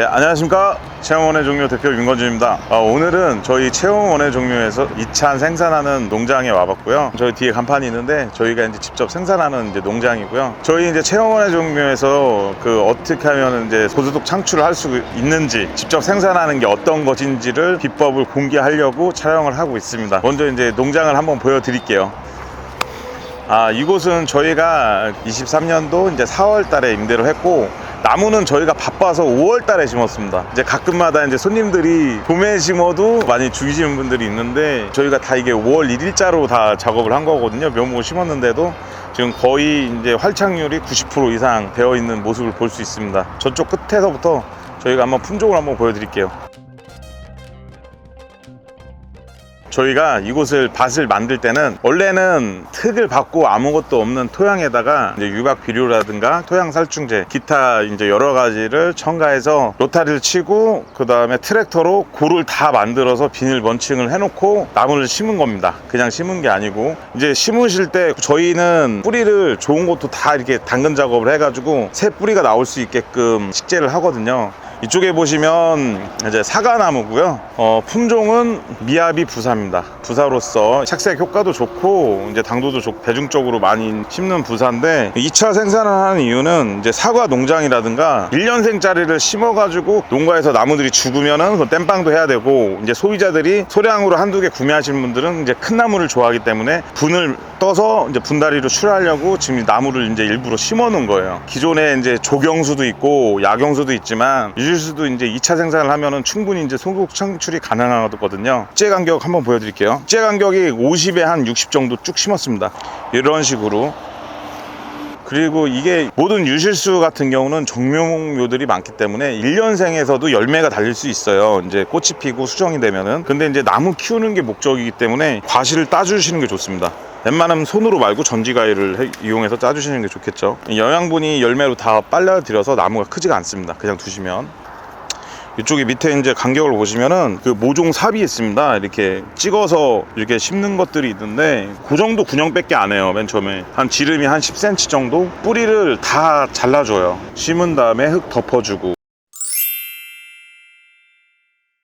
네, 안녕하십니까. 체험원의 종료 대표 윤건준입니다. 아, 오늘은 저희 체험원의 종료에서 2찬 생산하는 농장에 와봤고요. 저희 뒤에 간판이 있는데 저희가 이제 직접 생산하는 이제 농장이고요. 저희 이제 체험원의 종료에서 그 어떻게 하면 이제 고소득 창출을 할 수 있는지 직접 생산하는 게 어떤 것인지를 비법을 공개하려고 촬영을 하고 있습니다. 먼저 이제 농장을 한번 보여드릴게요. 아, 이곳은 저희가 23년도 이제 4월 달에 임대를 했고, 나무는 저희가 바빠서 5월 달에 심었습니다. 이제 가끔마다 이제 손님들이 봄에 심어도 많이 죽이시는 분들이 있는데, 저희가 다 이게 5월 1일자로 다 작업을 한 거거든요. 묘목 심었는데도. 지금 거의 이제 활착률이 90% 이상 되어 있는 모습을 볼 수 있습니다. 저쪽 끝에서부터 저희가 한번 품종을 한번 보여드릴게요. 저희가 이곳을 밭을 만들 때는 원래는 흙을 받고 아무것도 없는 토양에다가 이제 유박 비료라든가 토양 살충제 기타 이제 여러 가지를 첨가해서 로타리를 치고 그 다음에 트랙터로 골을 다 만들어서 비닐 먼칭을 해놓고 나무를 심은 겁니다. 그냥 심은 게 아니고 이제 심으실 때 저희는 뿌리를 좋은 것도 다 이렇게 당근 작업을 해가지고 새 뿌리가 나올 수 있게끔 식재를 하거든요. 이쪽에 보시면 이제 사과나무고요. 어, 품종은 미야비 부사입니다. 부사로서 착색 효과도 좋고 이제 당도도 좋고 대중적으로 많이 심는 부사인데 2차 생산을 하는 이유는 이제 사과 농장이라든가 1년생짜리를 심어 가지고 농가에서 나무들이 죽으면은 그 땜빵도 해야 되고 이제 소비자들이 소량으로 한두 개 구매하시는 분들은 이제 큰 나무를 좋아하기 때문에 분을 떠서 이제 분다리로 출하하려고 지금 이 나무를 이제 일부러 심어 놓은 거예요. 기존에 이제 조경수도 있고 야경수도 있지만 유실수도 이제 2차 생산을 하면은 충분히 이제 소득 창출이 가능하거든요. 째 간격 한번 보여드릴게요. 째 간격이 50에 한 60 정도 쭉 심었습니다. 이런 식으로 그리고 이게 모든 유실수 같은 경우는 종묘목묘들이 많기 때문에 1년생에서도 열매가 달릴 수 있어요. 이제 꽃이 피고 수정이 되면은. 근데 이제 나무 키우는 게 목적이기 때문에 과실을 따주시는 게 좋습니다. 웬만하면 손으로 말고 전지가위를 해- 이용해서 짜주시는 게 좋겠죠. 영양분이 열매로 다 빨려 들여서 나무가 크지가 않습니다. 그냥 두시면. 이쪽에 밑에 이제 간격을 보시면은 그 모종 삽이 있습니다. 이렇게 찍어서 이렇게 심는 것들이 있는데 그 정도 군형밖에 안 해요. 맨 처음에 한 지름이 한 10cm 정도 뿌리를 다 잘라줘요. 심은 다음에 흙 덮어주고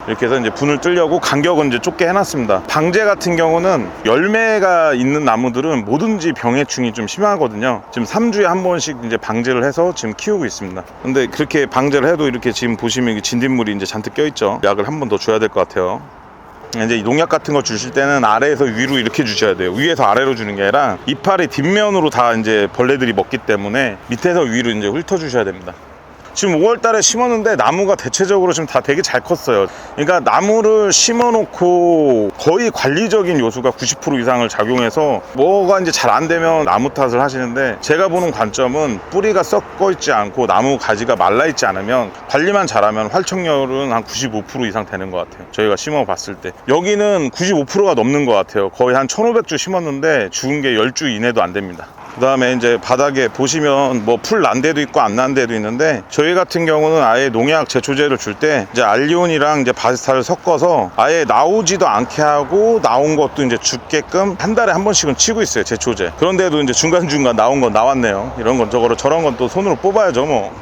이렇게 해서 이제 분을 뜨려고 간격은 이제 좁게 해놨습니다. 방제 같은 경우는 열매가 있는 나무들은 뭐든지 병해충이 좀 심하거든요. 지금 3주에 한 번씩 이제 방제를 해서 지금 키우고 있습니다. 근데 그렇게 방제를 해도 이렇게 지금 보시면 진딧물이 이제 잔뜩 껴있죠. 약을 한 번 더 줘야 될 것 같아요. 이제 이 농약 같은 거 주실 때는 아래에서 위로 이렇게 주셔야 돼요. 위에서 아래로 주는 게 아니라 이파리 뒷면으로 다 이제 벌레들이 먹기 때문에 밑에서 위로 이제 훑어 주셔야 됩니다. 지금 5월 달에 심었는데 나무가 대체적으로 지금 다 되게 잘 컸어요. 그러니까 나무를 심어 놓고 거의 관리적인 요소가 90% 이상을 작용해서 뭐가 이제 잘 안 되면 나무 탓을 하시는데 제가 보는 관점은 뿌리가 썩어 있지 않고 나무 가지가 말라 있지 않으면 관리만 잘하면 활착률은 한 95% 이상 되는 것 같아요. 저희가 심어 봤을 때. 여기는 95%가 넘는 것 같아요. 거의 한 1500주 심었는데 죽은 게 10주 이내도 안 됩니다. 그 다음에 이제 바닥에 보시면 뭐 풀 난 데도 있고 안 난 데도 있는데 저희 같은 경우는 아예 농약 제초제를 줄 때 이제 알리온이랑 이제 바스타를 섞어서 아예 나오지도 않게 하고 나온 것도 이제 죽게끔 한 달에 한 번씩은 치고 있어요 제초제. 그런데도 이제 중간중간 나온 건 나왔네요. 이런 건 저거로 저런 건 또 손으로 뽑아야죠 뭐.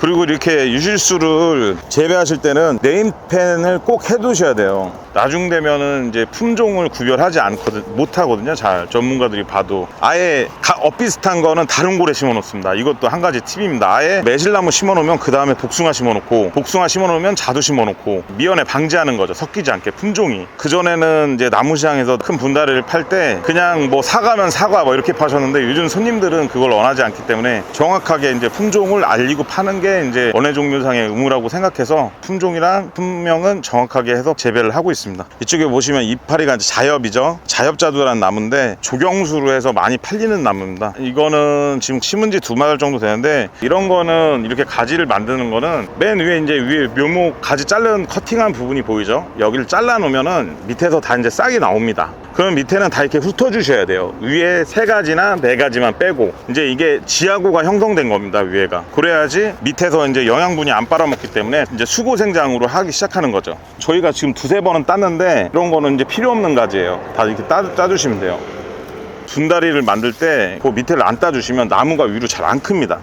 그리고 이렇게 유실수를 재배하실 때는 네임펜을 꼭 해두셔야 돼요. 나중 되면은 이제 품종을 구별하지 않거든, 못하거든요. 잘 전문가들이 봐도 아예 가- 엇비슷한 거는 다른 골에 심어 놓습니다. 이것도 한 가지 팁입니다. 아예 매실나무 심어 놓으면 그 다음에 복숭아 심어 놓고 복숭아 심어 놓으면 자두 심어 놓고 미연에 방지하는 거죠. 섞이지 않게 품종이. 그 전에는 이제 나무시장에서 큰 분다리를 팔 때 그냥 뭐 사과면 사과 뭐 이렇게 파셨는데 요즘 손님들은 그걸 원하지 않기 때문에 정확하게 이제 품종을 알리고 파는 게 이제 원예 종류상의 의무라고 생각해서 품종이랑 품명은 정확하게 해서 재배를 하고 있습니다. 이쪽에 보시면 이파리가 자엽이죠. 자엽자두라는 나무인데 조경수로 해서 많이 팔리는 나무입니다. 이거는 지금 심은 지 두 마달 정도 되는데 이런 거는 이렇게 가지를 만드는 거는 맨 위에 이제 위에 묘목 가지 자른 커팅한 부분이 보이죠? 여기를 잘라 놓으면은 밑에서 다 이제 싹이 나옵니다. 그럼 밑에는 다 이렇게 훑어 주셔야 돼요. 위에 세 가지나 네 가지만 빼고 이제 이게 지하고가 형성된 겁니다. 위에가 그래야지 밑에서 이제 영양분이 안 빨아먹기 때문에 이제 수고 생장으로 하기 시작하는 거죠. 저희가 지금 두세 번은 땄는데 이런 거는 이제 필요 없는 가지예요. 다 이렇게 따, 따주시면 돼요. 분다리를 만들 때 그 밑에를 안 따주시면 나무가 위로 잘 안 큽니다.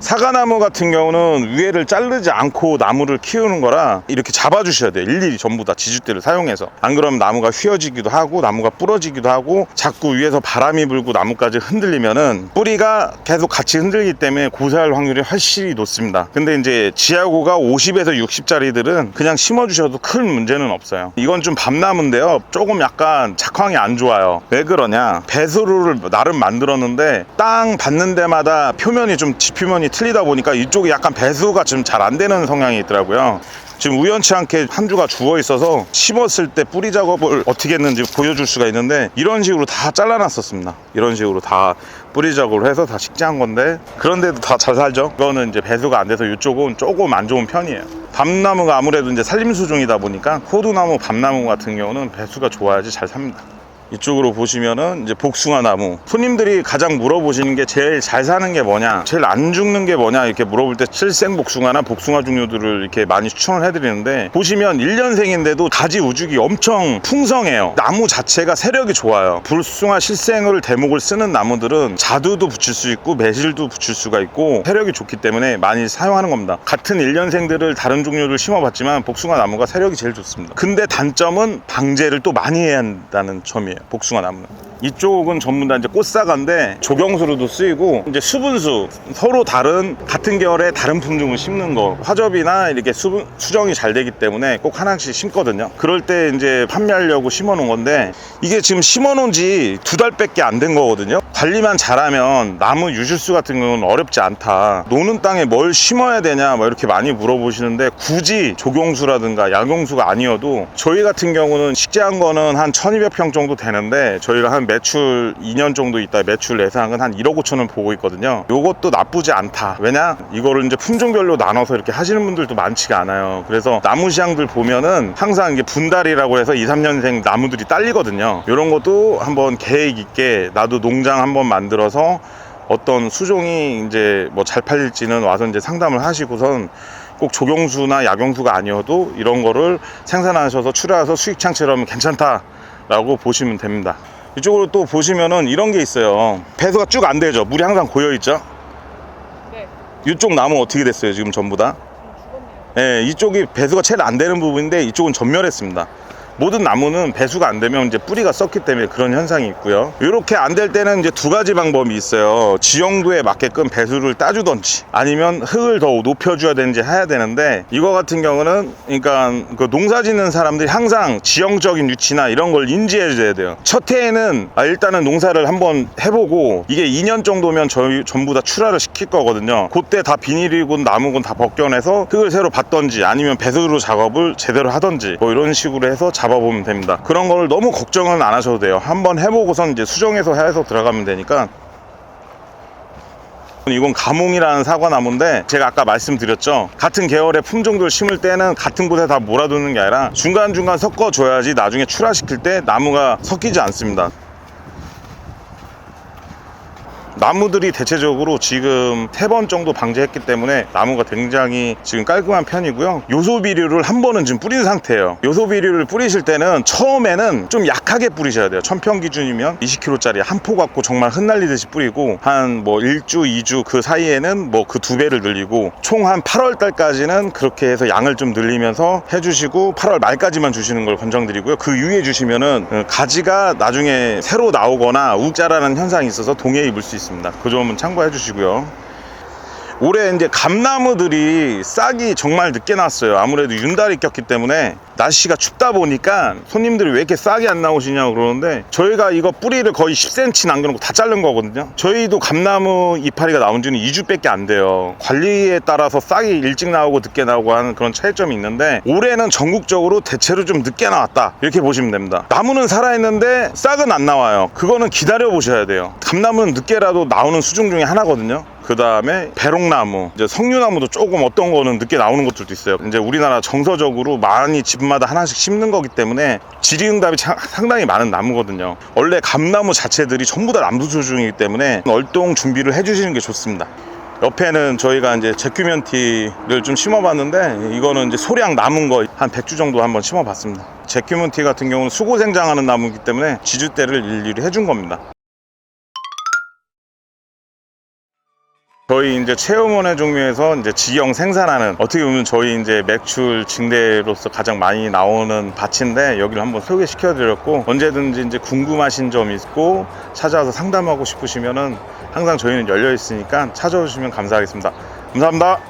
사과나무 같은 경우는 위에를 자르지 않고 나무를 키우는 거라 이렇게 잡아주셔야 돼요. 일일이 전부 다 지주대를 사용해서. 안 그러면 나무가 휘어지기도 하고 나무가 부러지기도 하고 자꾸 위에서 바람이 불고 나무까지 흔들리면은 뿌리가 계속 같이 흔들기 때문에 고사할 확률이 훨씬 높습니다. 근데 이제 지하고가 50에서 60짜리들은 그냥 심어주셔도 큰 문제는 없어요. 이건 좀 밤나무인데요. 조금 약간 작황이 안 좋아요. 왜 그러냐? 배수로를 나름 만들었는데 땅 받는 데마다 표면이 좀 지표면이 틀리다 보니까 이쪽이 약간 배수가 좀잘안 되는 성향이 있더라고요. 지금 우연치 않게 한 주가 죽어 있어서 심었을 때 뿌리 작업을 어떻게 했는지 보여줄 수가 있는데 이런 식으로 다 잘라놨었습니다. 이런 식으로 다 뿌리 작업을 해서 다 식재한 건데 그런데도 다 잘 살죠. 이거는 이제 배수가 안 돼서 이쪽은 조금 안 좋은 편이에요. 밤나무가 아무래도 이제 산림수종이다 보니까 호두나무, 밤나무 같은 경우는 배수가 좋아야지 잘 삽니다. 이쪽으로 보시면은 이제 복숭아 나무. 손님들이 가장 물어보시는 게 제일 잘 사는 게 뭐냐, 제일 안 죽는 게 뭐냐 이렇게 물어볼 때 칠생 복숭아나 복숭아 종류들을 이렇게 많이 추천을 해드리는데 보시면 1년생인데도 가지 우죽이 엄청 풍성해요. 나무 자체가 세력이 좋아요. 불숭아 실생을 대목을 쓰는 나무들은 자두도 붙일 수 있고 매실도 붙일 수가 있고 세력이 좋기 때문에 많이 사용하는 겁니다. 같은 1년생들을 다른 종류를 심어봤지만 복숭아 나무가 세력이 제일 좋습니다. 근데 단점은 방제를 또 많이 해야 한다는 점이에요. 복숭아 나무는. 이쪽은 전부 다 이제 꽃사과인데 조경수로도 쓰이고 이제 수분수 서로 다른 같은 계열의 다른 품종을 심는 거. 화접이나 이렇게 수분, 수정이 잘 되기 때문에 꼭 하나씩 심거든요. 그럴 때 이제 판매하려고 심어 놓은 건데 이게 지금 심어 놓은 지 두 달밖에 안 된 거거든요. 관리만 잘하면 나무 유실수 같은 경우는 어렵지 않다. 노는 땅에 뭘 심어야 되냐 뭐 이렇게 많이 물어보시는데 굳이 조경수라든가 약용수가 아니어도 저희 같은 경우는 식재한 거는 한 1200평 정도 되는 데 저희가 한 매출 2년 정도 있다 매출 예상은 한 1억 5천은 보고 있거든요. 요것도 나쁘지 않다. 왜냐? 이거를 이제 품종별로 나눠서 이렇게 하시는 분들도 많지가 않아요. 그래서 나무 시장들 보면은 항상 이게 분달이라고 해서 2, 3년생 나무들이 딸리거든요. 이런 것도 한번 계획 있게 나도 농장 한번 만들어서 어떤 수종이 이제 뭐 잘 팔릴지는 와서 이제 상담을 하시고선 꼭 조경수나 약용수가 아니어도 이런 거를 생산하셔서 출하해서 수익 창출하면 괜찮다 라고 보시면 됩니다. 이쪽으로 또 보시면은 이런 게 있어요. 배수가 쭉 안 되죠. 물이 항상 고여 있죠. 네, 이쪽 나무 어떻게 됐어요? 지금 전부 다? 예, 이쪽이 배수가 제일 안 되는 부분인데 이쪽은 전멸했습니다. 모든 나무는 배수가 안 되면 이제 뿌리가 썩기 때문에 그런 현상이 있고요. 이렇게 안 될 때는 이제 두 가지 방법이 있어요. 지형도에 맞게끔 배수를 따주던지 아니면 흙을 더 높여줘야 되는지 해야 되는데 이거 같은 경우는 그러니까 그 농사 짓는 사람들이 항상 지형적인 위치나 이런 걸 인지해줘야 돼요. 첫 해에는 아, 일단은 농사를 한번 해보고 이게 2년 정도면 저희 전부 다 출하를 시킬 거거든요. 그때 다 비닐이군 나무군 다 벗겨내서 흙을 새로 받던지 아니면 배수로 작업을 제대로 하던지 뭐 이런 식으로 해서 잡아보면 됩니다. 그런 걸 너무 걱정은 안 하셔도 돼요. 한번 해보고선 이제 수정해서 해서 들어가면 되니까 이건 가몽이라는 사과나무인데 제가 아까 말씀드렸죠 같은 계열의 품종들 심을 때는 같은 곳에 다 몰아두는 게 아니라 중간중간 섞어줘야지 나중에 출하시킬 때 나무가 섞이지 않습니다 나무들이 대체적으로 지금 세 번 정도 방제했기 때문에 나무가 굉장히 지금 깔끔한 편이고요. 요소 비료를 한 번은 지금 뿌린 상태예요. 요소 비료를 뿌리실 때는 처음에는 좀 약하게 뿌리셔야 돼요. 천평 기준이면 20kg짜리 한 포 갖고 정말 흩날리듯이 뿌리고 한 뭐 1주, 2주 그 사이에는 뭐 그 두 배를 늘리고 총 한 8월 달까지는 그렇게 해서 양을 좀 늘리면서 해주시고 8월 말까지만 주시는 걸 권장드리고요. 그 이후에 주시면은 어, 가지가 나중에 새로 나오거나 욱 자라는 현상이 있어서 동해 입을 수 있습니다. 그 점은 참고해 주시고요. 올해 이제 감나무들이 싹이 정말 늦게 났어요. 아무래도 윤달이 꼈기 때문에 날씨가 춥다 보니까 손님들이 왜 이렇게 싹이 안 나오시냐고 그러는데 저희가 이거 뿌리를 거의 10cm 남겨놓고 다 자른 거거든요. 저희도 감나무 이파리가 나온 지는 2주밖에 안 돼요. 관리에 따라서 싹이 일찍 나오고 늦게 나오고 하는 그런 차이점이 있는데 올해는 전국적으로 대체로 좀 늦게 나왔다 이렇게 보시면 됩니다. 나무는 살아있는데 싹은 안 나와요. 그거는 기다려 보셔야 돼요. 감나무는 늦게라도 나오는 수중 중에 하나거든요. 그 다음에 배롱나무, 이제 석류나무도 조금 어떤 거는 늦게 나오는 것들도 있어요. 이제 우리나라 정서적으로 많이 집마다 하나씩 심는 거기 때문에 질의응답이 차- 상당히 많은 나무거든요. 원래 감나무 자체들이 전부 다 남수수중이기 때문에 얼동 준비를 해주시는 게 좋습니다. 옆에는 저희가 이제 제큐멘티를 좀 심어봤는데 이거는 이제 소량 남은 거 한 100주 정도 한번 심어봤습니다. 제큐멘티 같은 경우는 수고 생장하는 나무이기 때문에 지주대를 일일이 해준 겁니다. 저희 이제 체험원의 종류에서 이제 지형 생산하는 어떻게 보면 저희 이제 매출 증대로서 가장 많이 나오는 밭인데 여기를 한번 소개시켜 드렸고 언제든지 이제 궁금하신 점 있고 찾아와서 상담하고 싶으시면은 항상 저희는 열려 있으니까 찾아오시면 감사하겠습니다. 감사합니다.